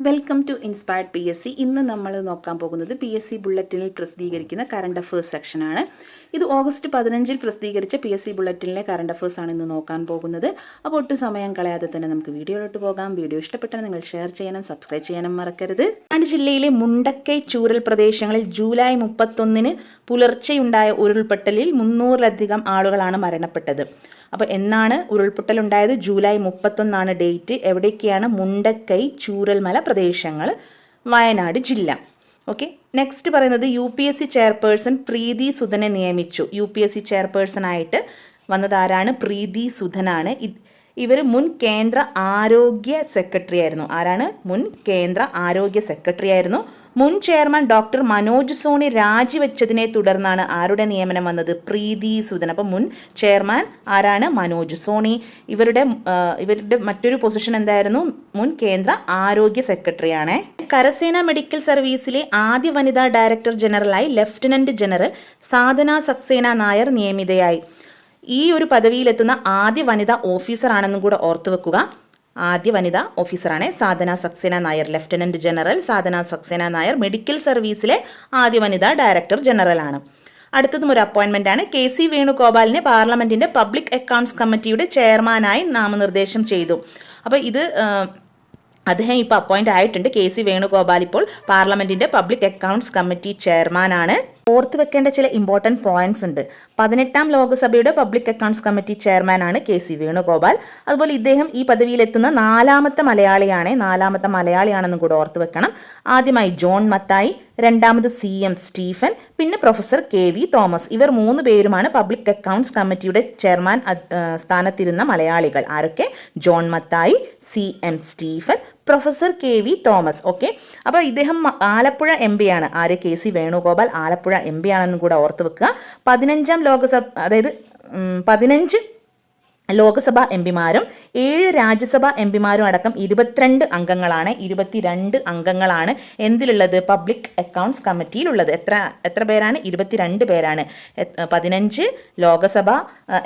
Welcome to inspired P S C ഇന്ന് നമ്മൾ നോക്കാൻ പോകുന്നത് പി എസ് സി ബുള്ളറ്റിനിൽ പ്രസിദ്ധീകരിക്കുന്ന കറണ്ട് അഫേഴ്സ് സെക്ഷനാണ് ഇത് ഓഗസ്റ്റ് പതിനഞ്ചിൽ പ്രസിദ്ധീകരിച്ച പി എസ് സി ബുള്ളറ്റിനിലെ കറണ്ട് അഫേഴ്സ് ആണ് ഇന്ന് നോക്കാൻ പോകുന്നത്. അപ്പോൾ ഒട്ടും സമയം കളയാതെ തന്നെ നമുക്ക് വീഡിയോയിലോട്ട് പോകാം. വീഡിയോ ഇഷ്ടപ്പെട്ടാൽ നിങ്ങൾ ഷെയർ ചെയ്യാനും സബ്സ്ക്രൈബ് ചെയ്യാനും മറക്കരുത്. വയനാട് ജില്ലയിലെ മുണ്ടക്കൈ ചൂരൽ പ്രദേശങ്ങളിൽ ജൂലൈ മുപ്പത്തൊന്നിന് പുലർച്ചെയുണ്ടായ ഉരുൾപൊട്ടലിൽ മുന്നൂറിലധികം ആളുകളാണ് മരണപ്പെട്ടത്. അപ്പോൾ എന്നാണ് ഉരുൾപൊട്ടൽ ഉരുൾപൊട്ടലുണ്ടായത് ജൂലൈ മുപ്പത്തൊന്നാണ് ഡേറ്റ്. എവിടേക്കാണ്? മുണ്ടക്കൈ ചൂരൽമല പ്രദേശങ്ങൾ വയനാട് ജില്ല. ഓക്കെ. നെക്സ്റ്റ് പറയുന്നത് U P S C chairperson Preeti സുധനെ നിയമിച്ചു. U P S C chairperson ആയിട്ട് വന്നതാരാണ് പ്രീതി സുധനാണ്. ഇവർ മുൻ കേന്ദ്ര ആരോഗ്യ സെക്രട്ടറി ആയിരുന്നു. ആരാണ്? മുൻ കേന്ദ്ര ആരോഗ്യ സെക്രട്ടറി ആയിരുന്നു. മുൻ ചെയർമാൻ ഡോക്ടർ മനോജ് സോണി രാജിവെച്ചതിനെ തുടർന്നാണ് ആരുടെ നിയമനം വന്നത്? പ്രീതി സുധൻ. അപ്പം മുൻ ചെയർമാൻ ആരാണ്? മനോജ് സോണി. ഇവരുടെ ഇവരുടെ മറ്റൊരു പൊസിഷൻ എന്തായിരുന്നു? മുൻ കേന്ദ്ര ആരോഗ്യ സെക്രട്ടറിയാണ്. കരസേന മെഡിക്കൽ സർവീസിലെ ആദ്യ വനിതാ ഡയറക്ടർ ജനറലായി ലഫ്റ്റനന്റ് ജനറൽ സാധന സക്സേന നായർ നിയമിതയായി. ഈ ഒരു പദവിയിലെത്തുന്ന ആദ്യ വനിതാ ഓഫീസറാണെന്നും കൂടെ ഓർത്തു വെക്കുക. ആദ്യ വനിതാ ഓഫീസറാണ് Sadhana Saxena Nair lieutenant general Sadhana Saxena Nair medical സർവീസിലെ ആദ്യ വനിതാ ഡയറക്ടർ ജനറലാണ് അടുത്തതും ഒരു അപ്പോയിൻമെന്റ് ആണ്. കെ സി വേണുഗോപാലിനെ പാർലമെന്റിന്റെ പബ്ലിക് അക്കൗണ്ട്സ് കമ്മിറ്റിയുടെ ചെയർമാനായി നാമനിർദ്ദേശം ചെയ്തു. അപ്പോൾ ഇത് അദ്ദേഹം ഇപ്പോൾ അപ്പോയിന്റ് ആയിട്ടുണ്ട്. കെ സി വേണുഗോപാൽ ഇപ്പോൾ പാർലമെന്റിന്റെ പബ്ലിക് അക്കൗണ്ട്സ് കമ്മിറ്റി ചെയർമാനാണ്. ഓർത്ത് വെക്കേണ്ട ചില ഇമ്പോർട്ടന്റ് പോയിന്റ്സ് ഉണ്ട്. പതിനെട്ടാം ലോകസഭയുടെ പബ്ലിക് അക്കൗണ്ട്സ് കമ്മിറ്റി ചെയർമാനാണ് കെ സി വേണുഗോപാൽ. അതുപോലെ ഇദ്ദേഹം ഈ പദവിയിലെത്തുന്ന നാലാമത്തെ മലയാളിയാണ്. നാലാമത്തെ മലയാളിയാണെന്നും കൂടെ ഓർത്ത് വെക്കണം. ആദ്യമായി ജോൺ മത്തായി രണ്ടാമത് സി എം സ്റ്റീഫൻ പിന്നെ പ്രൊഫസർ കെ വി തോമസ്. ഇവർ മൂന്ന് പേരുമാണ് പബ്ലിക് അക്കൗണ്ട്സ് കമ്മിറ്റിയുടെ ചെയർമാൻ സ്ഥാനത്തിരുന്ന മലയാളികൾ. ആരൊക്കെ? John Mathai C M Stephen professor K V Thomas okay അപ്പോൾ ഇദ്ദേഹം ആലപ്പുഴ എം പി ആണ്. ആര്? K C Venugopal Alappuzha M P ആണെന്നും കൂടെ ഓർത്ത് വെക്കുക. പതിനഞ്ചാം ലോകസഭ അതായത് പതിനഞ്ച് ലോകസഭാ എം പിമാരും ഏഴ് രാജ്യസഭാ എം പിമാരും അടക്കം ഇരുപത്തിരണ്ട് അംഗങ്ങളാണ്. ഇരുപത്തിരണ്ട് അംഗങ്ങളാണ് എന്തിലുള്ളത്? പബ്ലിക് അക്കൗണ്ട്സ് കമ്മിറ്റിയിലുള്ളത് എത്ര എത്ര പേരാണ്? ഇരുപത്തിരണ്ട് പേരാണ്. പതിനഞ്ച് ലോകസഭാ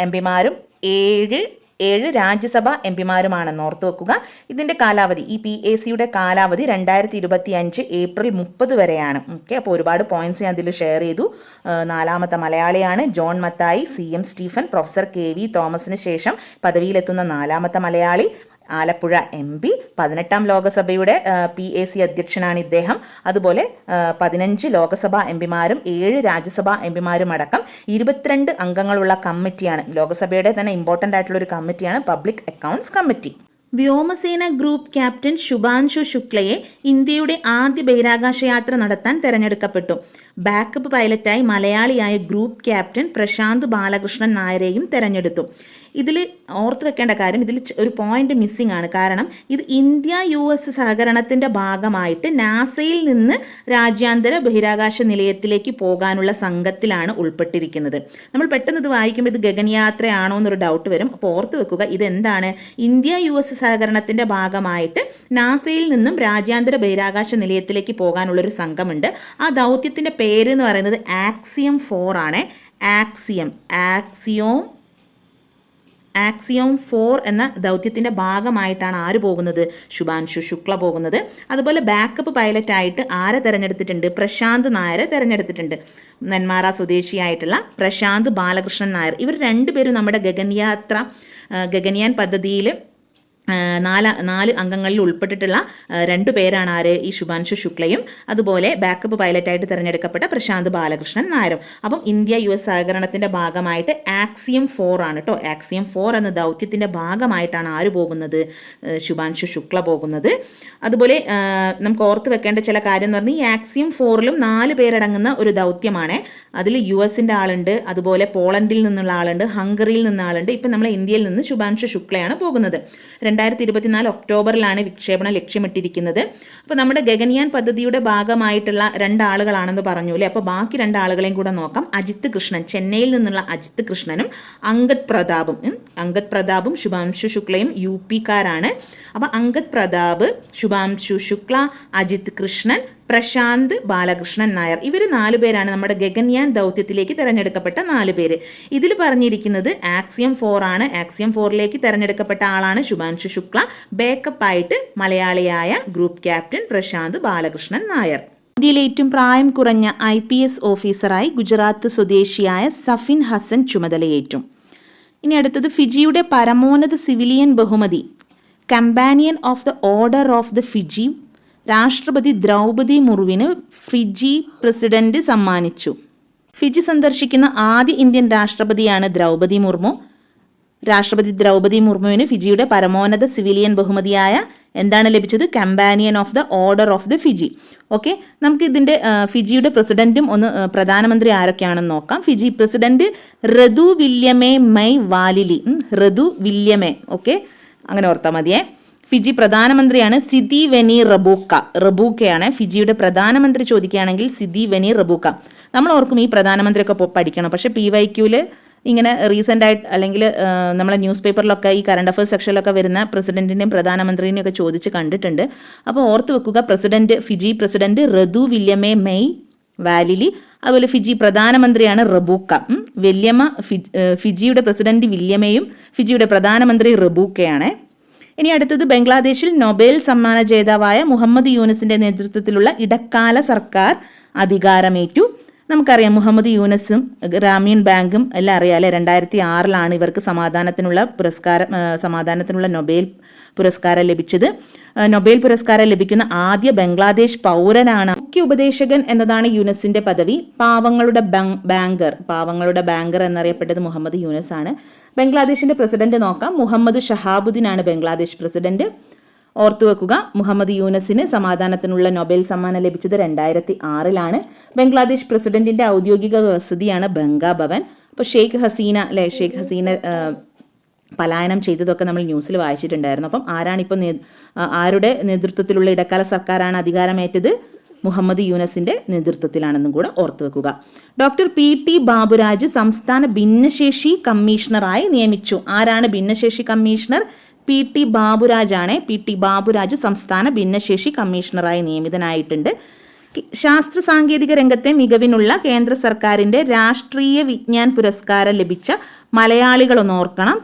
എം പിമാരും ഏഴ് ഏഴ് രാജ്യസഭാ എം പിമാരുമാണെന്ന് ഓർത്തു വെക്കുക. ഇതിന്റെ കാലാവധി ഈ പി എ സിയുടെ കാലാവധി രണ്ടായിരത്തി ഇരുപത്തി അഞ്ച് ഏപ്രിൽ മുപ്പത് വരെയാണ്. ഓക്കെ അപ്പോൾ ഒരുപാട് പോയിന്റ്സ് ഞാൻ അതിൽ ഷെയർ ചെയ്തു. നാലാമത്തെ മലയാളിയാണ് John Mathai C M Stephen professor K V തോമസിന് ശേഷം പദവിയിലെത്തുന്ന നാലാമത്തെ മലയാളി. ആലപ്പുഴ എം പി പതിനെട്ടാം ലോകസഭയുടെ പി എ സി അധ്യക്ഷനാണ് ഇദ്ദേഹം. അതുപോലെ പതിനഞ്ച് ലോകസഭാ എം പിമാരും ഏഴ് രാജ്യസഭാ എം പിമാരും അടക്കം ഇരുപത്തിരണ്ട് അംഗങ്ങളുള്ള കമ്മിറ്റിയാണ്. ലോകസഭയുടെ തന്നെ ഇമ്പോർട്ടന്റ് ആയിട്ടുള്ള ഒരു കമ്മിറ്റിയാണ് പബ്ലിക് അക്കൗണ്ട്സ് കമ്മിറ്റി വ്യോമസേന ഗ്രൂപ്പ് ക്യാപ്റ്റൻ ശുഭാൻഷു ശുക്ലയെ ഇന്ത്യയുടെ ആദ്യ ബഹിരാകാശ യാത്ര നടത്താൻ തെരഞ്ഞെടുക്കപ്പെട്ടു. ബാക്കപ്പ് പൈലറ്റായി മലയാളിയായ ഗ്രൂപ്പ് ക്യാപ്റ്റൻ പ്രശാന്ത് ബാലകൃഷ്ണൻ നായരെയും തെരഞ്ഞെടുത്തു. ഇതിൽ ഓർത്ത് വെക്കേണ്ട കാര്യം ഇതിൽ ഒരു പോയിന്റ് മിസ്സിംഗ് ആണ്. കാരണം ഇത് ഇന്ത്യ യു എസ് സഹകരണത്തിന്റെ ഭാഗമായിട്ട് നാസയിൽ നിന്ന് രാജ്യാന്തര ബഹിരാകാശ നിലയത്തിലേക്ക് പോകാനുള്ള സംഘത്തിലാണ് ഉൾപ്പെട്ടിരിക്കുന്നത്. നമ്മൾ പെട്ടെന്ന് ഇത് വായിക്കുമ്പോൾ ഇത് ഗഗനയാത്രയാണോ എന്നൊരു ഡൗട്ട് വരും. അപ്പോൾ ഓർത്ത് വെക്കുക ഇതെന്താണ്? ഇന്ത്യ യു എസ് സഹകരണത്തിന്റെ ഭാഗമായിട്ട് നാസയിൽ നിന്നും രാജ്യാന്തര ബഹിരാകാശ നിലയത്തിലേക്ക് പോകാനുള്ള ഒരു സംഘമുണ്ട്. ആ ദൗത്യത്തിന്റെ പേര് എന്ന് പറയുന്നത് ആക്സിയം ഫോർ ആണ്. ആക്സിയം ആക്സിയോം ആക്സിയോം ഫോർ എന്ന ദൗത്യത്തിന്റെ ഭാഗമായിട്ടാണ് ആര് പോകുന്നത്? ശുഭാൻഷു ശുക്ല പോകുന്നത്. അതുപോലെ ബാക്കപ്പ് പൈലറ്റായിട്ട് ആരെ തിരഞ്ഞെടുത്തിട്ടുണ്ട്? പ്രശാന്ത് നായരെ തിരഞ്ഞെടുത്തിട്ടുണ്ട്. നെന്മാറ സ്വദേശിയായിട്ടുള്ള പ്രശാന്ത് ബാലകൃഷ്ണൻ നായർ. ഇവർ രണ്ടുപേരും നമ്മുടെ ഗഗൻയാത്ര ഗഗൻയാൻ പദ്ധതിയിൽ നാല് നാല് അംഗങ്ങളിൽ ഉൾപ്പെട്ടിട്ടുള്ള രണ്ടു പേരാണ് ആര്? ഈ ശുഭാൻഷു ശുക്ലയും അതുപോലെ ബാക്കപ്പ് പൈലറ്റായിട്ട് തിരഞ്ഞെടുക്കപ്പെട്ട പ്രശാന്ത് ബാലകൃഷ്ണൻ നായരും. അപ്പം ഇന്ത്യ യു എസ് സഹകരണത്തിന്റെ ഭാഗമായിട്ട് ആക്സിയം ഫോർ ആണ് കേട്ടോ ആക്സിയം ഫോർ എന്ന ദൗത്യത്തിന്റെ ഭാഗമായിട്ടാണ് ആര് പോകുന്നത്? ശുഭാൻഷു ശുക്ല പോകുന്നത്. അതുപോലെ നമുക്ക് ഓർത്ത് വെക്കേണ്ട ചില കാര്യം എന്ന് പറഞ്ഞാൽ ഈ ആക്സിയം ഫോറിലും നാല് പേരടങ്ങുന്ന ഒരു ദൗത്യമാണ്. അതിൽ യു എസിന്റെ ആളുണ്ട് അതുപോലെ പോളണ്ടിൽ നിന്നുള്ള ആളുണ്ട് ഹംഗറിയിൽ നിന്നുള്ള ആളുണ്ട്. ഇപ്പം നമ്മൾ ഇന്ത്യയിൽ നിന്ന് ശുഭാൻഷു ശുക്ലയാണ് പോകുന്നത്. രണ്ടായിരത്തി ഇരുപത്തിനാല് ഒക്ടോബറിലാണ് വിക്ഷേപണം ലക്ഷ്യമിട്ടിരിക്കുന്നത്. അപ്പോൾ നമ്മുടെ ഗഗൻയാൻ പദ്ധതിയുടെ ഭാഗമായിട്ടുള്ള രണ്ടാളുകളാണെന്ന് പറഞ്ഞു അല്ലേ? അപ്പോൾ ബാക്കി രണ്ടാളുകളെയും കൂടെ നോക്കാം. അജിത് കൃഷ്ണൻ ചെന്നൈയിൽ നിന്നുള്ള അജിത് കൃഷ്ണനും അങ്കദ് പ്രതാപും. അങ്കത് പ്രതാപും ശുഭാംശു ശുക്ലയും യു പിക്കാരാണ്. അപ്പോൾ അങ്കത് പ്രതാപ് ശുഭാംശു ശുക്ല അജിത് കൃഷ്ണൻ പ്രശാന്ത് ബാലകൃഷ്ണൻ നായർ. ഇവർ നാല് പേരാണ് നമ്മുടെ ഗഗൻയാൻ ദൗത്യത്തിലേക്ക് തിരഞ്ഞെടുക്കപ്പെട്ട നാല് പേര്. ഇതിൽ പറഞ്ഞിരിക്കുന്നത് ആക്സിയം ഫോർ ആണ്. ആക്സിയം ഫോറിലേക്ക് തിരഞ്ഞെടുക്കപ്പെട്ട ആളാണ് ശുഭാംശു ശുക്ല. ബേക്കപ്പ് ആയിട്ട് മലയാളിയായ ഗ്രൂപ്പ് ക്യാപ്റ്റൻ പ്രശാന്ത് ബാലകൃഷ്ണൻ നായർ. ഇന്ത്യയിലെ ഏറ്റവും പ്രായം കുറഞ്ഞ ഐ ഓഫീസറായി ഗുജറാത്ത് സ്വദേശിയായ സഫിൻ ഹസൻ ചുമതലയേറ്റു. ഇനി അടുത്തത് ഫിജിയുടെ പരമോന്നത സിവിലിയൻ ബഹുമതി companion of the order of the Fiji രാഷ്ട്രപതി ദ്രൗപതി മുർവിന് ഫിജി പ്രസിഡന്റ് സമ്മാനിച്ചു. ഫിജി സന്ദർശിക്കുന്ന ആദ്യ ഇന്ത്യൻ രാഷ്ട്രപതിയാണ് ദ്രൗപതി മുർമു. രാഷ്ട്രപതി ദ്രൗപതി മുർമുവിന് ഫിജിയുടെ പരമോന്നത സിവിലിയൻ ബഹുമതിയായ എന്താണ് ലഭിച്ചത്? Companion of the order of the Fiji okay നമുക്ക് ഇതിന്റെ ഫിജിയുടെ പ്രസിഡന്റും ഒന്ന് പ്രധാനമന്ത്രി ആരൊക്കെയാണെന്ന് നോക്കാം. Fiji president Ratu Wiliame Maivalili. Ratu Wiliame. Okay അങ്ങനെ ഓർത്താൽ മതിയേ. ഫിജി പ്രധാനമന്ത്രിയാണ് സിദി വെനി റബൂക്ക. റബൂക്കയാണ് ഫിജിയുടെ പ്രധാനമന്ത്രി ചോദിക്കുകയാണെങ്കിൽ സിദി വെനി റബൂക്ക. നമ്മൾ ഓർക്കും ഈ പ്രധാനമന്ത്രിയൊക്കെ പഠിക്കണം. പക്ഷേ പി വൈ ക്യൂൽ ഇങ്ങനെ റീസെന്റ് ആയിട്ട് അല്ലെങ്കിൽ നമ്മളെ ന്യൂസ് പേപ്പറിലൊക്കെ ഈ കറണ്ട് അഫയേഴ്സ് സെക്ഷനിലൊക്കെ വരുന്ന പ്രസിഡന്റിനെയും പ്രധാനമന്ത്രിനെയും ഒക്കെ ചോദിച്ച് കണ്ടിട്ടുണ്ട്. അപ്പോൾ ഓർത്ത് വെക്കുക president Fiji president Ratu Wiliame Maivalili അതുപോലെ ഫിജി പ്രധാനമന്ത്രിയാണ് റബൂക്ക. വല്യമ്മ ഫിജിയുടെ പ്രസിഡന്റ് വില്യമയും ഫിജിയുടെ പ്രധാനമന്ത്രി റബൂക്കയാണ്. ഇനി അടുത്തത് ബംഗ്ലാദേശിൽ നൊബേൽ സമ്മാന ജേതാവായ മുഹമ്മദ് യൂനിസിന്റെ നേതൃത്വത്തിലുള്ള ഇടക്കാല സർക്കാർ അധികാരമേറ്റു. നമുക്കറിയാം മുഹമ്മദ് യൂനസും ഗ്രാമീൺ ബാങ്കും എല്ലാം അറിയാമല്ലേ രണ്ടായിരത്തി ആറിലാണ് ഇവർക്ക് സമാധാനത്തിനുള്ള പുരസ്കാരം സമാധാനത്തിനുള്ള നൊബേൽ പുരസ്കാരം ലഭിച്ചത്. നൊബേൽ പുരസ്കാരം ലഭിക്കുന്ന ആദ്യ ബംഗ്ലാദേശ് പൗരനാണ് മുഖ്യ ഉപദേശകൻ എന്നതാണ് യൂനസിന്റെ പദവി. പാവങ്ങളുടെ ബാങ്കർ പാവങ്ങളുടെ ബാങ്കർ എന്നറിയപ്പെട്ടത് മുഹമ്മദ് യൂനസ് ആണ് ബംഗ്ലാദേശിന്റെ പ്രസിഡന്റ് നോക്കാം. മുഹമ്മദ് ഷഹാബുദ്ദീൻ ആണ് ബംഗ്ലാദേശ് പ്രസിഡന്റ്. ഓർത്തു വെക്കുക മുഹമ്മദ് യൂനസിന് സമാധാനത്തിനുള്ള നൊബേൽ സമ്മാനം ലഭിച്ചത് രണ്ടായിരത്തി ആറിലാണ് ബംഗ്ലാദേശ് പ്രസിഡന്റിന്റെ ഔദ്യോഗിക വസതിയാണ് ബംഗാ ഭവൻ. അപ്പോൾ ഷെയ്ഖ് ഹസീന അല്ലെ ഷെയ്ഖ് ഹസീന പലായനം ചെയ്തതൊക്കെ നമ്മൾ ന്യൂസിൽ വായിച്ചിട്ടുണ്ടായിരുന്നു. അപ്പം ആരാണിപ്പോൾ ആരുടെ നേതൃത്വത്തിലുള്ള ഇടക്കാല സർക്കാരാണ് അധികാരമേറ്റത്? മുഹമ്മദ് യൂനസിന്റെ നേതൃത്വത്തിലാണെന്നും കൂടെ ഓർത്തുവെക്കുക ഡോക്ടർ പി ടി ബാബുരാജ് സംസ്ഥാന ഭിന്നശേഷി കമ്മീഷണറായി നിയമിച്ചു. ആരാണ് ഭിന്നശേഷി കമ്മീഷണർ? പി ടി ബാബുരാജാണ്. പി ടി ബാബുരാജ് സംസ്ഥാന ഭിന്നശേഷി കമ്മീഷണറായി നിയമിതനായിട്ടുണ്ട്. ശാസ്ത്ര സാങ്കേതിക രംഗത്തെ മികവിനുള്ള കേന്ദ്ര സർക്കാരിന്റെ രാഷ്ട്രീയ വിജ്ഞാൻ പുരസ്കാരം ലഭിച്ച മലയാളികളൊന്ന് ഓർക്കണം.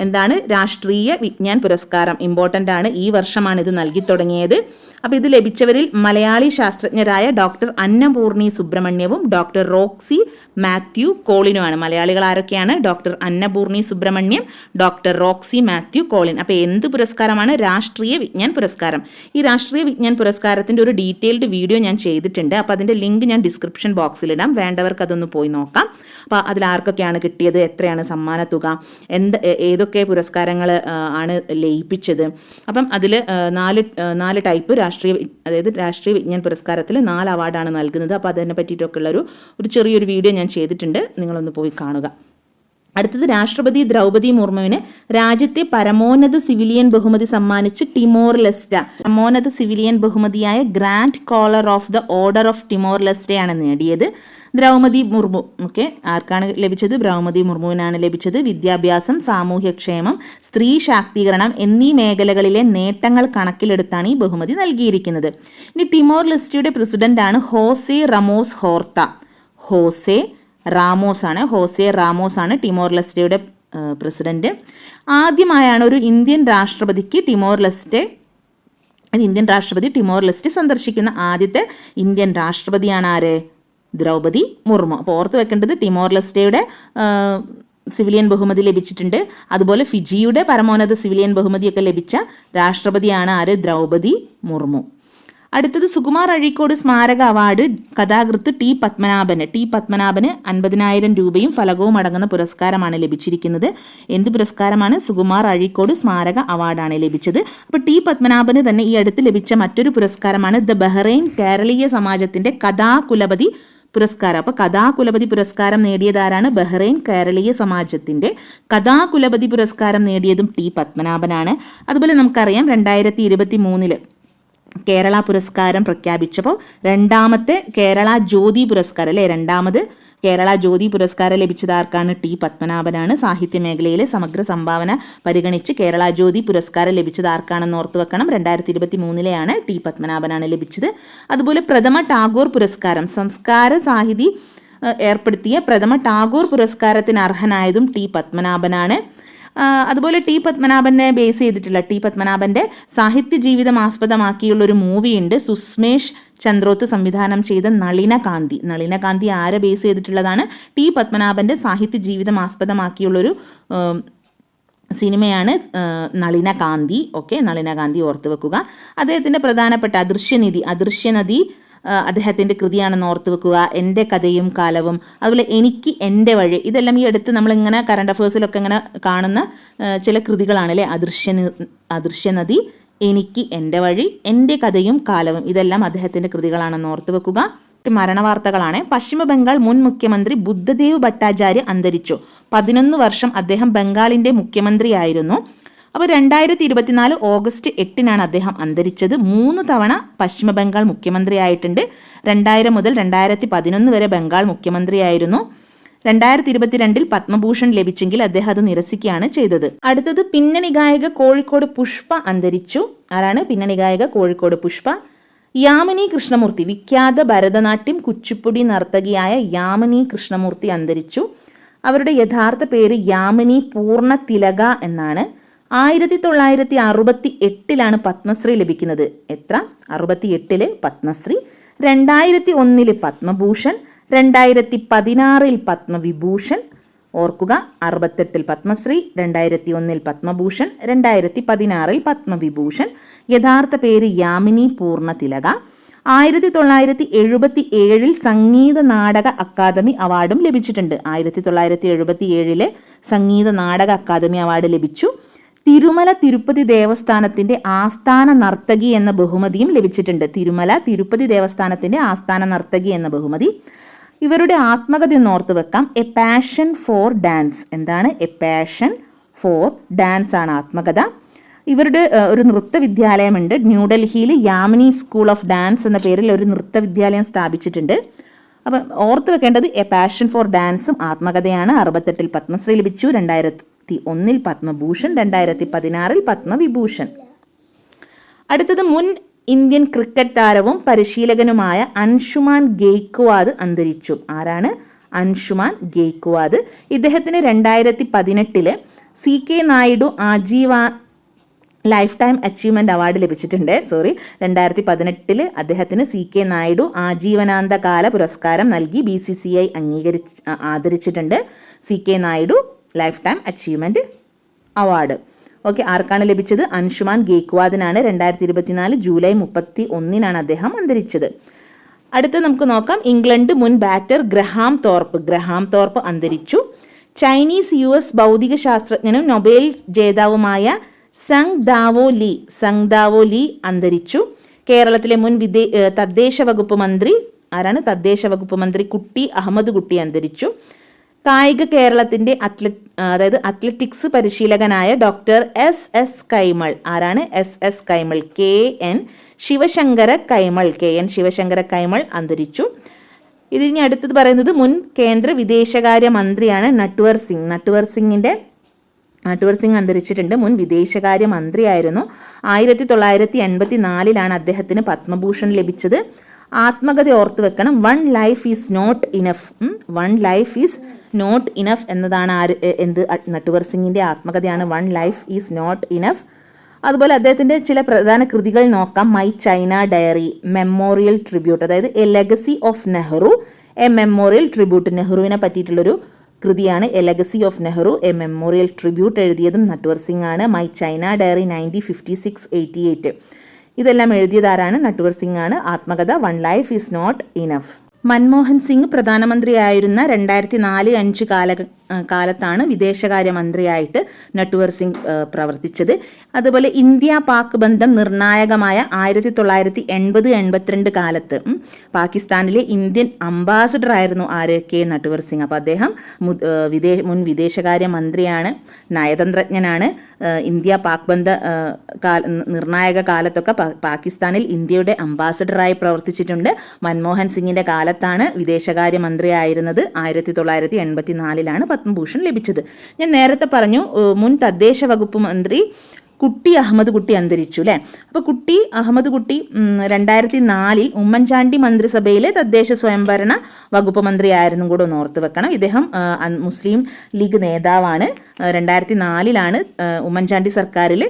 എന്താണ്? രാഷ്ട്രീയ വിജ്ഞാൻ പുരസ്കാരം. ഇമ്പോർട്ടന്റ് ആണ്. ഈ വർഷമാണ് ഇത് നൽകി തുടങ്ങിയത്. അപ്പോൾ ഇത് ലഭിച്ചവരിൽ മലയാളി ശാസ്ത്രജ്ഞരായ ഡോക്ടർ അന്നപൂർണി സുബ്രഹ്മണ്യവും ഡോക്ടർ റോക്സി മാത്യു കോളിനുമാണ്. മലയാളികൾ ആരൊക്കെയാണ്? Doctor Annapurni Subramaniam doctor Roxy Mathew Koll. അപ്പോൾ എന്ത് പുരസ്കാരമാണ്? രാഷ്ട്രീയ വിജ്ഞാൻ പുരസ്കാരം. ഈ രാഷ്ട്രീയ വിജ്ഞാൻ പുരസ്കാരത്തിന്റെ ഒരു ഡീറ്റെയിൽഡ് വീഡിയോ ഞാൻ ചെയ്തിട്ടുണ്ട്. അപ്പോൾ അതിന്റെ ലിങ്ക് ഞാൻ ഡിസ്ക്രിപ്ഷൻ ബോക്സിലിടാം വേണ്ടവർക്ക് അതൊന്ന് പോയി നോക്കാം. അപ്പോൾ അതിൽ ആർക്കൊക്കെയാണ് കിട്ടിയത്? എത്രയാണ് സമ്മാനത്തുക? എന്ത് ഏ- ഏതൊക്കെ പുരസ്കാരങ്ങൾ ആണ് ലയിപ്പിച്ചത്. അപ്പം അതിൽ നാല് നാല് ടൈപ്പ് രാഷ്ട്രീയ അതായത് രാഷ്ട്രീയ വിജ്ഞാൻ പുരസ്കാരത്തിൽ നാല് അവാർഡാണ് നൽകുന്നത്. അപ്പോൾ അതിനെ പറ്റിയിട്ടൊക്കെ ഉള്ളൊരു ഒരു ചെറിയൊരു വീഡിയോ ഞാൻ ചെയ്തിട്ടുണ്ട്. നിങ്ങളൊന്ന് പോയി കാണുക. അടുത്തത് രാഷ്ട്രപതി ദ്രൗപദി മുർമുവിന് രാജ്യത്തെ പരമോന്നത സിവിലിയൻ ബഹുമതി സമ്മാനിച്ച് ടിമോർ ലെസ്റ്റ. പരമോന്നത സിവിലിയൻ ബഹുമതിയായ grand collar of the order of Timor ലെസ്റ്റയാണ് നേടിയത്. ദ്രൗപതി മുർമു ഓക്കെ ആർക്കാണ് ലഭിച്ചത്? ദ്രൗപതി മുർമുവിനാണ് ലഭിച്ചത്. വിദ്യാഭ്യാസം സാമൂഹ്യക്ഷേമം സ്ത്രീ ശാക്തീകരണം എന്നീ മേഖലകളിലെ നേട്ടങ്ങൾ കണക്കിലെടുത്താണ് ഈ ബഹുമതി നൽകിയിരിക്കുന്നത്. ഇനി ടിമോർ ലെസ്റ്റയുടെ പ്രസിഡന്റാണ് Jose Ramos Horta. Jose Ramos ആണ് ഹോസിയ റാമോസ് ആണ് ടിമോർ ലെസ്റ്റയുടെ പ്രസിഡന്റ്. ആദ്യമായാണ് ഒരു ഇന്ത്യൻ രാഷ്ട്രപതിക്ക് ടിമോർ ലെസ്റ്റെ ഇന്ത്യൻ രാഷ്ട്രപതി ടിമോർ ലെസ്റ്റ് സന്ദർശിക്കുന്ന ആദ്യത്തെ ഇന്ത്യൻ രാഷ്ട്രപതിയാണ് ആര്? ദ്രൗപതി മുർമു. അപ്പോൾ ഓർത്ത് വെക്കേണ്ടത് ടിമോർ ലെസ്റ്റയുടെ സിവിലിയൻ ബഹുമതി ലഭിച്ചിട്ടുണ്ട്. അതുപോലെ ഫിജിയുടെ പരമോന്നത സിവിലിയൻ ബഹുമതിയൊക്കെ ലഭിച്ച രാഷ്ട്രപതിയാണ് ആര്? ദ്രൗപതി മുർമു. അടുത്തത് സുകുമാർ അഴീക്കോട് സ്മാരക അവാർഡ് കഥാകൃത്ത് ടി പത്മനാഭന്. ടി പത്മനാഭന് അൻപതിനായിരം രൂപയും ഫലകവും അടങ്ങുന്ന പുരസ്കാരമാണ് ലഭിച്ചിരിക്കുന്നത്. എന്ത് പുരസ്കാരമാണ്? സുകുമാർ അഴീക്കോട് സ്മാരക അവാർഡാണ് ലഭിച്ചത്. അപ്പോൾ ടി പത്മനാഭന് തന്നെ ഈ അടുത്ത് ലഭിച്ച മറ്റൊരു പുരസ്കാരമാണ് ദ ബഹ്റൈൻ കേരളീയ സമാജത്തിന്റെ കഥാകുലപതി പുരസ്കാരം. അപ്പോൾ കഥാകുലപതി പുരസ്കാരം നേടിയതാരാണ്? ബഹ്റൈൻ കേരളീയ സമാജത്തിന്റെ കഥാകുലപതി പുരസ്കാരം നേടിയതും ടി പത്മനാഭനാണ്. അതുപോലെ നമുക്കറിയാം രണ്ടായിരത്തി ഇരുപത്തി മൂന്നിൽ കേരള പുരസ്കാരം പ്രഖ്യാപിച്ചപ്പോൾ രണ്ടാമത്തെ കേരള ജ്യോതി പുരസ്കാരം അല്ലേ? രണ്ടാമത് കേരള ജ്യോതി പുരസ്കാരം ലഭിച്ചത് ആർക്കാണ്? ടി പത്മനാഭനാണ്. സാഹിത്യ മേഖലയിലെ സമഗ്ര സംഭാവന പരിഗണിച്ച് കേരള ജ്യോതി പുരസ്കാരം ലഭിച്ചത് ആർക്കാണെന്ന് ഓർത്തു വെക്കണം. രണ്ടായിരത്തി ഇരുപത്തി മൂന്നിലെയാണ് ടി പത്മനാഭനാണ് ലഭിച്ചത്. അതുപോലെ പ്രഥമ ടാഗോർ പുരസ്കാരം സംസ്കാര സാഹിതി ഏർപ്പെടുത്തിയ പ്രഥമ ടാഗോർ പുരസ്കാരത്തിന് അർഹനായതും ടി പത്മനാഭനാണ്. അതുപോലെ ടി പത്മനാഭനെ ബേസ് ചെയ്തിട്ടുള്ള ടി പത്മനാഭന്റെ സാഹിത്യ ജീവിതം ആസ്പദമാക്കിയുള്ള ഒരു മൂവിയുണ്ട് സുസ്മേഷ് ചന്ദ്രോത്ത് സംവിധാനം ചെയ്ത നളിനകാന്തി. നളിനകാന്തി ആരെ ബേസ് ചെയ്തിട്ടുള്ളതാണ്? ടി പത്മനാഭന്റെ സാഹിത്യ ജീവിതം ആസ്പദമാക്കിയുള്ളൊരു സിനിമയാണ് നളിനകാന്തി. ഓക്കെ നളിനകാന്തി ഓർത്ത് വെക്കുക. അദ്ദേഹത്തിന്റെ പ്രധാനപ്പെട്ട അദൃശ്യനിധി അദൃശ്യനദി അദ്ദേഹത്തിന്റെ കൃതിയാണെന്ന് ഓർത്ത് വെക്കുക. എന്റെ കഥയും കാലവും. അതുപോലെ എനിക്ക് എന്റെ വഴി. ഇതെല്ലാം ഈ അടുത്ത് നമ്മളിങ്ങനെ കറണ്ട് അഫേഴ്സിലൊക്കെ ഇങ്ങനെ കാണുന്ന ചില കൃതികളാണ് അല്ലേ? അദൃശ്യ അദൃശ്യനദി എനിക്ക് എന്റെ വഴി എന്റെ കഥയും കാലവും. ഇതെല്ലാം അദ്ദേഹത്തിന്റെ കൃതികളാണെന്ന് ഓർത്ത് വെക്കുക. മരണവാർത്തകളാണ്. പശ്ചിമ ബംഗാൾ മുൻ മുഖ്യമന്ത്രി ബുദ്ധദേവ് ഭട്ടാചാര്യ അന്തരിച്ചു. പതിനൊന്ന് വർഷം അദ്ദേഹം ബംഗാളിന്റെ മുഖ്യമന്ത്രിയായിരുന്നു. അപ്പോൾ രണ്ടായിരത്തി ഇരുപത്തിനാല് ഓഗസ്റ്റ് എട്ടിനാണ് അദ്ദേഹം അന്തരിച്ചത്. മൂന്ന് തവണ പശ്ചിമ ബംഗാൾ മുഖ്യമന്ത്രിയായിട്ടുണ്ട്. രണ്ടായിരം മുതൽ രണ്ടായിരത്തി പതിനൊന്ന് വരെ ബംഗാൾ മുഖ്യമന്ത്രിയായിരുന്നു. രണ്ടായിരത്തി ഇരുപത്തിരണ്ടിൽ പത്മഭൂഷൺ ലഭിച്ചെങ്കിൽ അദ്ദേഹം അത് നിരസിക്കുകയാണ് ചെയ്തത്. അടുത്തത് പിന്നണി ഗായിക കോഴിക്കോട് പുഷ്പ അന്തരിച്ചു. ആരാണ് പിന്നണി ഗായിക കോഴിക്കോട് പുഷ്പ? യാമിനി കൃഷ്ണമൂർത്തി. വിഖ്യാത ഭരതനാട്യം കുച്ചിപ്പുടി നർത്തകിയായ യാമിനി കൃഷ്ണമൂർത്തി അന്തരിച്ചു. അവരുടെ യഥാർത്ഥ പേര് യാമിനി പൂർണ തിലക എന്നാണ്. ആയിരത്തി തൊള്ളായിരത്തി അറുപത്തി എട്ടിലാണ് പത്മശ്രീ ലഭിക്കുന്നത്. എത്ര? അറുപത്തി എട്ടിൽ പത്മശ്രീ രണ്ടായിരത്തി ഒന്നിൽ പത്മഭൂഷൺ രണ്ടായിരത്തി പതിനാറിൽ പത്മവിഭൂഷൺ. ഓർക്കുക അറുപത്തെട്ടിൽ പത്മശ്രീ രണ്ടായിരത്തി ഒന്നിൽ പത്മഭൂഷൺ രണ്ടായിരത്തി പതിനാറിൽ പത്മവിഭൂഷൺ. യഥാർത്ഥ പേര് യാമിനി പൂർണ തിലക ആയിരത്തി തൊള്ളായിരത്തി എഴുപത്തി ഏഴിൽ സംഗീത നാടക അക്കാദമി അവാർഡും ലഭിച്ചിട്ടുണ്ട്. ആയിരത്തി തൊള്ളായിരത്തി എഴുപത്തി ഏഴിലെ സംഗീത നാടക അക്കാദമി അവാർഡ് ലഭിച്ചു. തിരുമല തിരുപ്പതി ദേവസ്ഥാനത്തിന്റെ ആസ്ഥാന നർത്തകി എന്ന ബഹുമതിയും ലഭിച്ചിട്ടുണ്ട്. തിരുമല തിരുപ്പതി ദേവസ്ഥാനത്തിന്റെ ആസ്ഥാന നർത്തകി എന്ന ബഹുമതി. ഇവരുടെ ആത്മകഥ ഒന്ന് ഓർത്ത് വെക്കാം. A passion for dance. എന്താണ്? എ പാഷൻ ഫോർ ഡാൻസ് ആണ് ആത്മകഥ. ഇവരുടെ ഒരു നൃത്ത വിദ്യാലയമുണ്ട്. ന്യൂഡൽഹിയിൽ യാമിനി സ്കൂൾ ഓഫ് ഡാൻസ് എന്ന പേരിൽ ഒരു നൃത്ത വിദ്യാലയം സ്ഥാപിച്ചിട്ടുണ്ട്. അപ്പം ഓർത്ത് വെക്കേണ്ടത് എ പാഷൻ ഫോർ ഡാൻസും ആത്മകഥയാണ്. അറുപത്തെട്ടിൽ പത്മശ്രീ ലഭിച്ചു. രണ്ടായിരത്തി ഒന്നിൽ പത്മഭൂഷൺ രണ്ടായിരത്തി പതിനാറിൽ പത്മവിഭൂഷൺ. അടുത്തത് മുൻ ഇന്ത്യൻ ക്രിക്കറ്റ് താരവും പരിശീലകനുമായ അൻഷുമാൻ ഗെയ്ക്വാദ് അന്തരിച്ചു. ആരാണ്? അൻഷുമാൻ ഗെയ്ക്വാദ്. ഇദ്ദേഹത്തിന് രണ്ടായിരത്തി പതിനെട്ടിൽ സി കെ നായിഡു ആജീവ ലൈഫ് ടൈം അച്ചീവ്മെന്റ് അവാർഡ് ലഭിച്ചിട്ടുണ്ട്. സോറി രണ്ടായിരത്തി പതിനെട്ടിൽ അദ്ദേഹത്തിന് സി കെ നായിഡു ആജീവനാന്തകാല പുരസ്കാരം നൽകി ബി സി സി ഐ അംഗീകരിച്ച് ആദരിച്ചിട്ടുണ്ട്. C K Naidu life time achievement award okay ആർക്കാണ് ലഭിച്ചത്? അൻഷുമാൻ ഗേക്വാദിനാണ്. രണ്ടായിരത്തി ഇരുപത്തിനാല് ജൂലൈ മുപ്പത്തി ഒന്നിനാണ് അദ്ദേഹം അന്തരിച്ചത്. അടുത്ത നമുക്ക് നോക്കാം. ഇംഗ്ലണ്ട് മുൻ batter Graham Thorpe. Graham Thorpe അന്തരിച്ചു. ചൈനീസ് യു എസ് ഭൗതിക ശാസ്ത്രജ്ഞനും Nobel ജേതാവുമായ Tsung Dao Lee Tsung Dao Lee അന്തരിച്ചു. കേരളത്തിലെ മുൻ വിദേ തദ്ദേശ വകുപ്പ് മന്ത്രി ആരാണ്? തദ്ദേശ വകുപ്പ് മന്ത്രി കുട്ടി അഹമ്മദ് കുട്ടി അന്തരിച്ചു. കായിക കേരളത്തിന്റെ അത്ലറ്റ് അതായത് അത്ലറ്റിക്സ് പരിശീലകനായ ഡോക്ടർ എസ് എസ് കൈമൾ. ആരാണ്? S S Kaimal. K N Sivasankara Kaimal. K N Sivasankara Kaimal അന്തരിച്ചു. ഇതിനി അടുത്തത് പറയുന്നത് മുൻ കേന്ദ്ര വിദേശകാര്യ മന്ത്രിയാണ് നട്വർ സിംഗ്. നട്വർ സിംഗിന്റെ നട്വർ സിംഗ് അന്തരിച്ചിട്ടുണ്ട്. മുൻ വിദേശകാര്യ മന്ത്രിയായിരുന്നു ആയിരത്തി തൊള്ളായിരത്തി എൺപത്തി നാലിലാണ് അദ്ദേഹത്തിന് പത്മഭൂഷൺ ലഭിച്ചത്. ആത്മകഥ ഓർത്ത് വെക്കണം. One life is not enough. One life is not enough എന്നതാണ് ആര് എന്ത് നട്ടുവർ സിംഗിന്റെ ആത്മകഥയാണ്. One life is not enough അതുപോലെ അദ്ദേഹത്തിന്റെ ചില പ്രധാന കൃതികൾ നോക്കാം. My China diary memorial tribute അതായത് a legacy of Nehru a memorial tribute നെഹ്റുവിനെ പറ്റിയിട്ടുള്ളൊരു കൃതിയാണ് a legacy of Nehru a memorial tribute എഴുതിയതും Natwar Singh ആണ് my China diary nineteen fifty six eighty eight ഇതെല്ലാം എഴുതിയതാരാണ്? നട്വർ സിംഗ് ആണ് ആത്മകഥ one life is not enough Manmohan Singh പ്രധാനമന്ത്രിയായിരുന്ന രണ്ടായിരത്തി നാല് അഞ്ച് കാല ആ, കാലത്താണ് വിദേശകാര്യമന്ത്രിയായിട്ട് നട്വർ സിംഗ് പ്രവർത്തിച്ചത്. അതുപോലെ ഇന്ത്യ പാക് ബന്ധം നിർണായകമായ ആയിരത്തി തൊള്ളായിരത്തി എൺപത് എൺപത്തിരണ്ട് കാലത്ത് പാകിസ്ഥാനിലെ ഇന്ത്യൻ അംബാസഡർ ആയിരുന്നു ആര് കെ നട്വർ സിംഗ്. അപ്പോൾ അദ്ദേഹം വിദേശ മുൻ വിദേശകാര്യ മന്ത്രിയാണ് നയതന്ത്രജ്ഞനാണ് ഇന്ത്യ പാക് ബന്ധ നിർണായക കാലത്തൊക്കെ പാകിസ്ഥാനിൽ ഇന്ത്യയുടെ അംബാസഡറായി പ്രവർത്തിച്ചിട്ടുണ്ട്. മൻമോഹൻ സിംഗിന്റെ കാലത്താണ് വിദേശകാര്യ മന്ത്രിയായിരുന്നത് ആയിരത്തി തൊള്ളായിരത്തി എൺപത്തി നാലിലാണ് പത്മഭൂഷൺ ലഭിച്ചത്. ഞാൻ നേരത്തെ പറഞ്ഞു മുൻ തദ്ദേശ വകുപ്പ് മന്ത്രി കുട്ടി അഹമ്മദ് കുട്ടി അന്തരിച്ചു അല്ലേ അപ്പോൾ കുട്ടി അഹമ്മദ് കുട്ടി രണ്ടായിരത്തി നാലിൽ ഉമ്മൻചാണ്ടി മന്ത്രിസഭയിലെ തദ്ദേശ സ്വയംഭരണ വകുപ്പ് മന്ത്രിയായിരുന്നു കൂടെ ഒന്ന് ഓർത്ത് വെക്കണം. ഇദ്ദേഹം മുസ്ലിം ലീഗ് നേതാവാണ്. രണ്ടായിരത്തി നാലിലാണ് ഉമ്മൻചാണ്ടി സർക്കാരിൽ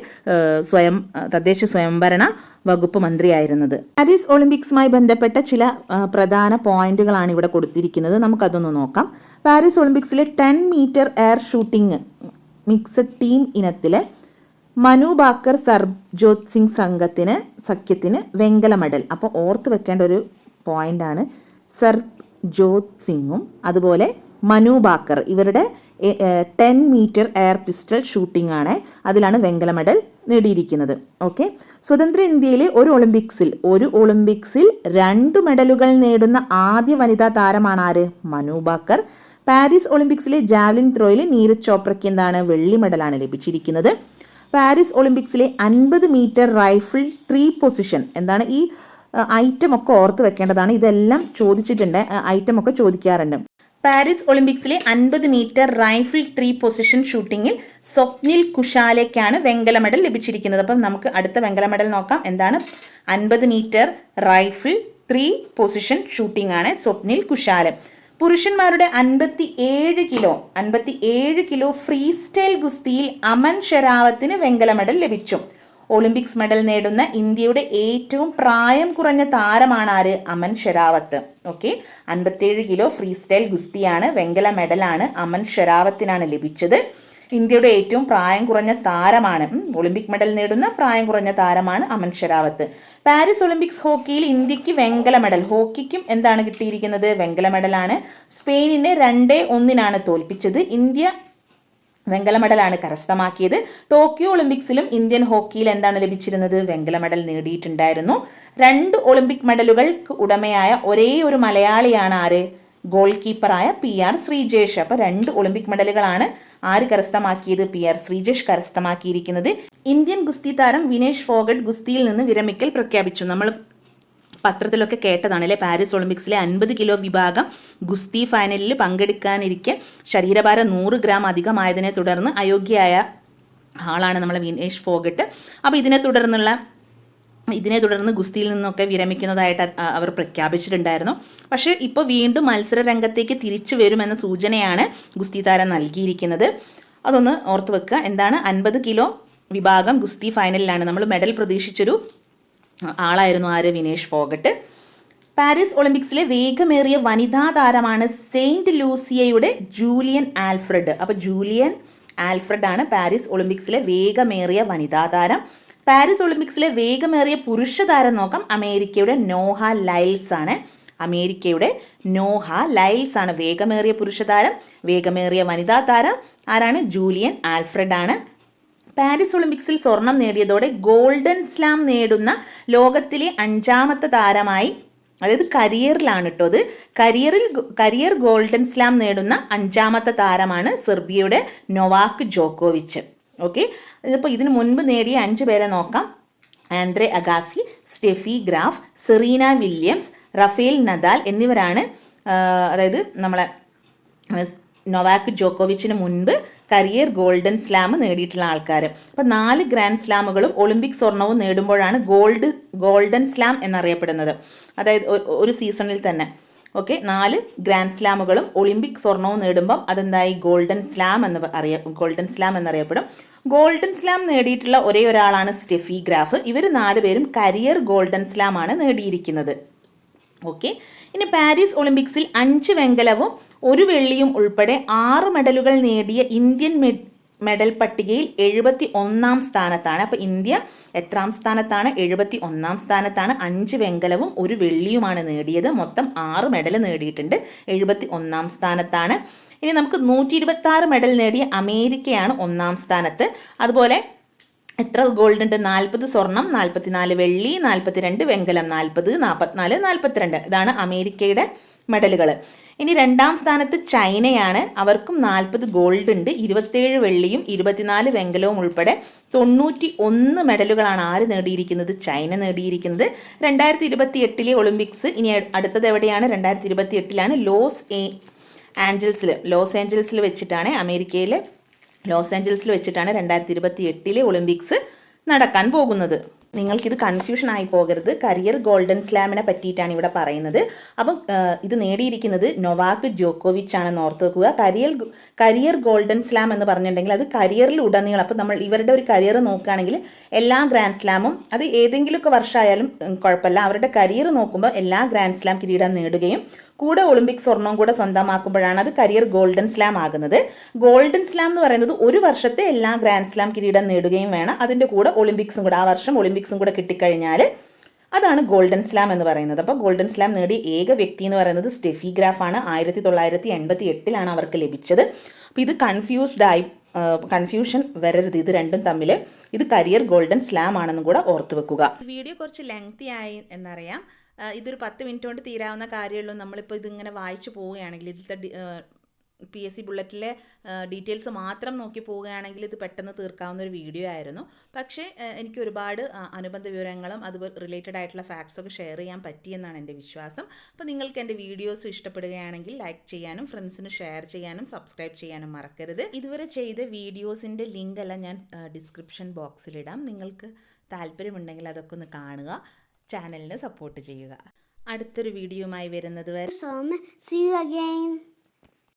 സ്വയം തദ്ദേശ സ്വയംഭരണ വകുപ്പ് മന്ത്രിയായിരുന്നത്. പാരീസ് ഒളിമ്പിക്സുമായി ബന്ധപ്പെട്ട ചില പ്രധാന പോയിന്റുകളാണ് ഇവിടെ കൊടുത്തിരിക്കുന്നത്. നമുക്കതൊന്ന് നോക്കാം. Paris ഒളിമ്പിക്സിലെ ten metre air shooting mixed team ഇനത്തിലെ Manu Bhaker Sarabjot Singh സംഘത്തിന് സഖ്യത്തിന് വെങ്കല മെഡൽ. അപ്പോൾ ഓർത്ത് വെക്കേണ്ട ഒരു പോയിന്റാണ് സർജോത് സിംഗും. അതുപോലെ മനു ബാക്കർ ഇവരുടെ ten metre air pistol shooting ആണ് അതിലാണ് വെങ്കല മെഡൽ നേടിയിരിക്കുന്നത്. ഓക്കെ സ്വതന്ത്ര ഇന്ത്യയിലെ ഒരു ഒളിമ്പിക്സിൽ ഒരു ഒളിമ്പിക്സിൽ രണ്ട് മെഡലുകൾ നേടുന്ന ആദ്യ വനിതാ താരമാണ് ആര്? മനു ബാക്കർ. പാരീസ് ഒളിമ്പിക്സിലെ ജാവലിൻ ത്രോയിൽ നീരജ് ചോപ്രയ്ക്ക് എന്താണ് വെള്ളി മെഡലാണ് ലഭിച്ചിരിക്കുന്നത്. പാരീസ് ഒളിമ്പിക്സിലെ അൻപത് മീറ്റർ റൈഫിൾ ത്രീ പൊസിഷൻ. എന്താണ് ഈ ഐറ്റം ഒക്കെ ഓർത്ത് വെക്കേണ്ടതാണ്. ഇതെല്ലാം ചോദിച്ചിട്ടുണ്ട്. ഐറ്റം ഒക്കെ ചോദിക്കാറുണ്ട്. പാരീസ് ഒളിമ്പിക്സിലെ അൻപത് മീറ്റർ റൈഫിൾ ത്രീ പൊസിഷൻ ഷൂട്ടിങ്ങിൽ സ്വപ്നിൽ കുഷാലയ്ക്കാണ് വെങ്കല മെഡൽ ലഭിച്ചിരിക്കുന്നത്. അപ്പം നമുക്ക് അടുത്ത വെങ്കല മെഡൽ നോക്കാം. എന്താണ്? അൻപത് metre rifle three position shooting ആണ് സ്വപ്നിൽ കുഷാല പുരുഷന്മാരുടെ അൻപത്തി ഏഴ് കിലോ അൻപത്തി ഏഴ് കിലോ ഫ്രീ സ്റ്റൈൽ ഗുസ്തിയിൽ അമൻ ഷെരാവത്തിന് വെങ്കല മെഡൽ ലഭിച്ചു. ഒളിമ്പിക്സ് മെഡൽ നേടുന്ന ഇന്ത്യയുടെ ഏറ്റവും പ്രായം കുറഞ്ഞ താരമാണ് ആര്? അമൻ ഷെരാവത്ത്. ഓക്കെ അൻപത്തിയേഴ് കിലോ ഫ്രീ സ്റ്റൈൽ ഗുസ്തിയാണ് വെങ്കല മെഡലാണ് അമൻ ഷെരാവത്തിനാണ് ലഭിച്ചത്. ഇന്ത്യയുടെ ഏറ്റവും പ്രായം കുറഞ്ഞ താരമാണ്. ഒളിമ്പിക് മെഡൽ നേടുന്ന പ്രായം കുറഞ്ഞ താരമാണ് അമൻ ഷെരാവത്ത്. പാരീസ് ഒളിമ്പിക്സ് ഹോക്കിയിൽ ഇന്ത്യയ്ക്ക് വെങ്കല മെഡൽ. ഹോക്കിക്കും എന്താണ് കിട്ടിയിരിക്കുന്നത്? വെങ്കല മെഡലാണ് സ്പെയിനിനെ രണ്ടേ ഒന്നിനാണ് തോൽപ്പിച്ചത്. ഇന്ത്യ വെങ്കല മെഡലാണ് കരസ്ഥമാക്കിയത്. ടോക്കിയോ ഒളിമ്പിക്സിലും ഇന്ത്യൻ ഹോക്കിയിൽ എന്താണ് ലഭിച്ചിരുന്നത്? വെങ്കല മെഡൽ നേടിയിട്ടുണ്ടായിരുന്നു. രണ്ട് ഒളിമ്പിക് മെഡലുകൾക്ക് ഉടമയായ ഒരേ ഒരു മലയാളിയാണ് ആര്? ഗോൾ കീപ്പറായ പി ആർ ശ്രീജേഷ്. അപ്പോൾ രണ്ട് ഒളിമ്പിക് മെഡലുകളാണ് ആര് കരസ്ഥമാക്കിയത്? പി ആർ ശ്രീജേഷ് കരസ്ഥമാക്കിയിരിക്കുന്നത്. ഇന്ത്യൻ ഗുസ്തി താരം വിനേഷ് ഫോഗട്ട് ഗുസ്തിയിൽ നിന്ന് വിരമിക്കൽ പ്രഖ്യാപിച്ചു. നമ്മൾ പത്രത്തിലൊക്കെ കേട്ടതാണ് അല്ലേ? പാരീസ് ഒളിമ്പിക്സിലെ അൻപത് കിലോ വിഭാഗം ഗുസ്തി ഫൈനലിൽ പങ്കെടുക്കാനിരിക്കെ ശരീരഭാരം നൂറ് ഗ്രാം അധികമായതിനെ തുടർന്ന് അയോഗ്യയായ ആളാണ് നമ്മളെ വിനേഷ് ഫോഗട്ട്. അപ്പോൾ ഇതിനെ തുടർന്നുള്ള ഇതിനെ തുടർന്ന് ഗുസ്തിയിൽ നിന്നൊക്കെ വിരമിക്കുന്നതായിട്ട് അവർ പ്രഖ്യാപിച്ചിട്ടുണ്ടായിരുന്നു. പക്ഷേ ഇപ്പോൾ വീണ്ടും മത്സര രംഗത്തേക്ക് തിരിച്ചു വരുമെന്ന സൂചനയാണ് ഗുസ്തി താരം നൽകിയിരിക്കുന്നത്. അതൊന്ന് ഓർത്ത് വെക്കുക. എന്താണ്? അൻപത് കിലോ വിഭാഗം ഗുസ്തി ഫൈനലിലാണ്. നമ്മൾ മെഡൽ പ്രതീക്ഷിച്ചൊരു ആളായിരുന്നു ആര്? വിനേഷ് ഫോഗട്ട്. പാരീസ് ഒളിമ്പിക്സിലെ വേഗമേറിയ വനിതാ താരമാണ് സെയിന്റ് ലൂസിയയുടെ ജൂലിയൻ ആൽഫ്രഡ്. അപ്പോൾ ജൂലിയൻ ആൽഫ്രഡ് ആണ് പാരീസ് ഒളിമ്പിക്സിലെ വേഗമേറിയ വനിതാ താരം. പാരീസ് ഒളിമ്പിക്സിലെ വേഗമേറിയ പുരുഷ താരം നോക്കാം. അമേരിക്കയുടെ നോഹ ലൈൽസ് ആണ്. അമേരിക്കയുടെ നോഹ ലൈൽസ് ആണ് വേഗമേറിയ പുരുഷ താരം വേഗമേറിയ വനിതാ താരം ആരാണ്? ജൂലിയൻ ആൽഫ്രഡ് ആണ്. പാരീസ് ഒളിമ്പിക്സിൽ സ്വർണം നേടിയതോടെ ഗോൾഡൻ സ്ലാം നേടുന്ന ലോകത്തിലെ അഞ്ചാമത്തെ താരമായി അതായത് കരിയറിലാണ് കേട്ടോ അത്. കരിയറിൽ കരിയർ ഗോൾഡൻ സ്ലാം നേടുന്ന അഞ്ചാമത്തെ താരമാണ് സെർബിയയുടെ നൊവാക്ക് ജോക്കോവിച്ച്. ഓക്കെ. ഇതിപ്പോൾ ഇതിനു മുൻപ് നേടിയ അഞ്ച് പേരെ നോക്കാം. Andre Agassi Steffi Graf Serena Williams Rafael Nadal എന്നിവരാണ് അതായത് നമ്മളെ നൊവാക്ക് ജോക്കോവിച്ചിന് മുൻപ് കരിയർ ഗോൾഡൻ സ്ലാം നേടിയിട്ടുള്ള ആൾക്കാർ അപ്പോൾ നാല് ഗ്രാൻഡ് സ്ലാമുകളും ഒളിമ്പിക് സ്വർണവും നേടുമ്പോഴാണ് ഗോൾഡ് ഗോൾഡൻ സ്ലാം എന്നറിയപ്പെടുന്നത്. അതായത് ഒരു സീസണിൽ തന്നെ. ഓക്കെ നാല് ഗ്രാൻഡ് സ്ലാമുകളും ഒളിമ്പിക് സ്വർണവും നേടുമ്പം അതെന്തായി? ഗോൾഡൻ സ്ലാം എന്ന് അറിയ ഗോൾഡൻ സ്ലാം എന്നറിയപ്പെടും. ഗോൾഡൻ സ്ലാം നേടിയിട്ടുള്ള ഒരേ ഒരാളാണ് സ്റ്റെഫി ഗ്രാഫ്. ഇവർ നാലുപേരും കരിയർ ഗോൾഡൻ സ്ലാം ആണ് നേടിയിരിക്കുന്നത്. ഓക്കെ. ഇനി പാരീസ് ഒളിമ്പിക്സിൽ അഞ്ച് വെങ്കലവും ഒരു വെള്ളിയും ഉൾപ്പെടെ ആറ് മെഡലുകൾ നേടിയ ഇന്ത്യൻ മെഡൽ പട്ടികയിൽ എഴുപത്തി ഒന്നാം സ്ഥാനത്താണ്. അപ്പോൾ ഇന്ത്യ എത്രാം സ്ഥാനത്താണ്? എഴുപത്തി ഒന്നാം സ്ഥാനത്താണ്. അഞ്ച് വെങ്കലവും ഒരു വെള്ളിയുമാണ് നേടിയത്. മൊത്തം ആറ് മെഡൽ നേടിയിട്ടുണ്ട്. എഴുപത്തി ഒന്നാം സ്ഥാനത്താണ്. ഇനി നമുക്ക് നൂറ്റി ഇരുപത്തി ആറ് മെഡൽ നേടിയ അമേരിക്കയാണ് ഒന്നാം സ്ഥാനത്ത്. അതുപോലെ എത്ര ഗോൾഡ് ഉണ്ട് നാൽപ്പത് സ്വർണം നാൽപ്പത്തിനാല് വെള്ളി നാൽപ്പത്തിരണ്ട് വെങ്കലം നാൽപ്പത് നാൽപ്പത്തിനാല് നാൽപ്പത്തിരണ്ട്. ഇതാണ് അമേരിക്കയുടെ മെഡലുകൾ ഇനി രണ്ടാം സ്ഥാനത്ത് ചൈനയാണ്. അവർക്കും നാൽപ്പത് ഗോൾഡ് ഉണ്ട് ഇരുപത്തേഴ് വെള്ളിയും ഇരുപത്തിനാല് വെങ്കലവും ഉൾപ്പെടെ തൊണ്ണൂറ്റി ഒന്ന് മെഡലുകളാണ് ആര് നേടിയിരിക്കുന്നത്? ചൈന നേടിയിരിക്കുന്നത്. രണ്ടായിരത്തി ഇരുപത്തി എട്ടിലെ ഒളിമ്പിക്സ്. ഇനി അടുത്തത് എവിടെയാണ്? രണ്ടായിരത്തി ഇരുപത്തി എട്ടിലാണ് ലോസ് ഏ ആഞ്ചൽസിൽ ലോസ് ഏഞ്ചൽസിൽ വെച്ചിട്ടാണ് അമേരിക്കയിലെ ലോസ് ഏഞ്ചൽസിൽ വെച്ചിട്ടാണ് രണ്ടായിരത്തി ഇരുപത്തി എട്ടിലെ ഒളിമ്പിക്സ് നടക്കാൻ പോകുന്നത്. നിങ്ങൾക്കിത് കൺഫ്യൂഷൻ ആയി പോകരുത്. കരിയർ ഗോൾഡൻ സ്ലാമിനെ പറ്റിയിട്ടാണ് ഇവിടെ പറയുന്നത്. അപ്പം ഇത് നേടിയിരിക്കുന്നത് നൊവാക് ജോക്കോവിച്ച് ആണെന്ന് ഓർത്ത് വെക്കുക. കരിയർ കരിയർ ഗോൾഡൻ സ്ലാം എന്ന് പറഞ്ഞിട്ടുണ്ടെങ്കിൽ അത് കരിയറിൽ ഉടനീളം അപ്പം നമ്മൾ ഇവരുടെ ഒരു കരിയർ നോക്കുകയാണെങ്കിൽ എല്ലാ ഗ്രാൻഡ് സ്ലാമും അത് ഏതെങ്കിലുമൊക്കെ വർഷമായാലും കുഴപ്പമില്ല. അവരുടെ കരിയർ നോക്കുമ്പോൾ എല്ലാ ഗ്രാൻഡ് സ്ലാം കിരീടം നേടുകയും കൂടെ ഒളിമ്പിക് സ്വർണവും കൂടെ സ്വന്തമാക്കുമ്പോഴാണ് അത് കരിയർ ഗോൾഡൻ സ്ലാം ആകുന്നത്. ഗോൾഡൻ സ്ലാം എന്ന് പറയുന്നത് ഒരു വർഷത്തെ എല്ലാ ഗ്രാൻഡ് സ്ലാം കിരീടം നേടുകയും വേണം. അതിന്റെ കൂടെ ഒളിമ്പിക്സും കൂടെ ആ വർഷം ഒളിമ്പിക്സും കൂടെ കിട്ടിക്കഴിഞ്ഞാൽ അതാണ് ഗോൾഡൻ സ്ലാം എന്ന് പറയുന്നത്. അപ്പോൾ ഗോൾഡൻ സ്ലാം നേടിയ ഏക വ്യക്തി എന്ന് പറയുന്നത് സ്റ്റെഫി ഗ്രാഫാണ്. ആയിരത്തി തൊള്ളായിരത്തി എൺപത്തി എട്ടിലാണ് അവർക്ക് ലഭിച്ചത്. അപ്പോൾ ഇത് കൺഫ്യൂസ്ഡ് ആയി കൺഫ്യൂഷൻ വരരുത്. ഇത് രണ്ടും തമ്മിൽ ഇത് കരിയർ ഗോൾഡൻ സ്ലാം ആണെന്നും കൂടെ ഓർത്ത് വെക്കുക. വീഡിയോ കുറച്ച് ലെങ്തി ആയി എന്നറിയാം. ഇതൊരു പത്ത് മിനിറ്റ് കൊണ്ട് തീരാവുന്ന കാര്യമുള്ളൂ നമ്മളിപ്പോൾ ഇതിങ്ങനെ വായിച്ചു പോവുകയാണെങ്കിൽ ഇതിലത്തെ പി എസ് സി ബുള്ളറ്റിലെ ഡീറ്റെയിൽസ് മാത്രം നോക്കി പോവുകയാണെങ്കിൽ ഇത് പെട്ടെന്ന് തീർക്കാവുന്ന ഒരു വീഡിയോ ആയിരുന്നു. പക്ഷേ എനിക്ക് ഒരുപാട് അനുബന്ധ വിവരങ്ങളും അതുപോലെ റിലേറ്റഡ് ആയിട്ടുള്ള ഫാക്ട്സൊക്കെ ഷെയർ ചെയ്യാൻ പറ്റിയെന്നാണ് എന്റെ വിശ്വാസം. അപ്പോൾ നിങ്ങൾക്ക് എന്റെ വീഡിയോസ് ഇഷ്ടപ്പെടുകയാണെങ്കിൽ ലൈക്ക് ചെയ്യാനും ഫ്രണ്ട്സിന് ഷെയർ ചെയ്യാനും സബ്സ്ക്രൈബ് ചെയ്യാനും മറക്കരുത്. ഇതുവരെ ചെയ്ത വീഡിയോസിന്റെ ലിങ്ക് എല്ലാം ഞാൻ ഡിസ്ക്രിപ്ഷൻ ബോക്സിലിടാം നിങ്ങൾക്ക് താല്പര്യമുണ്ടെങ്കിൽ അതൊക്കെ ഒന്ന് കാണുക. ചാനലിന് സപ്പോർട്ട് ചെയ്യുക അടുത്തൊരു വീഡിയോയുമായി വരുന്നത് വരെ സോ you again.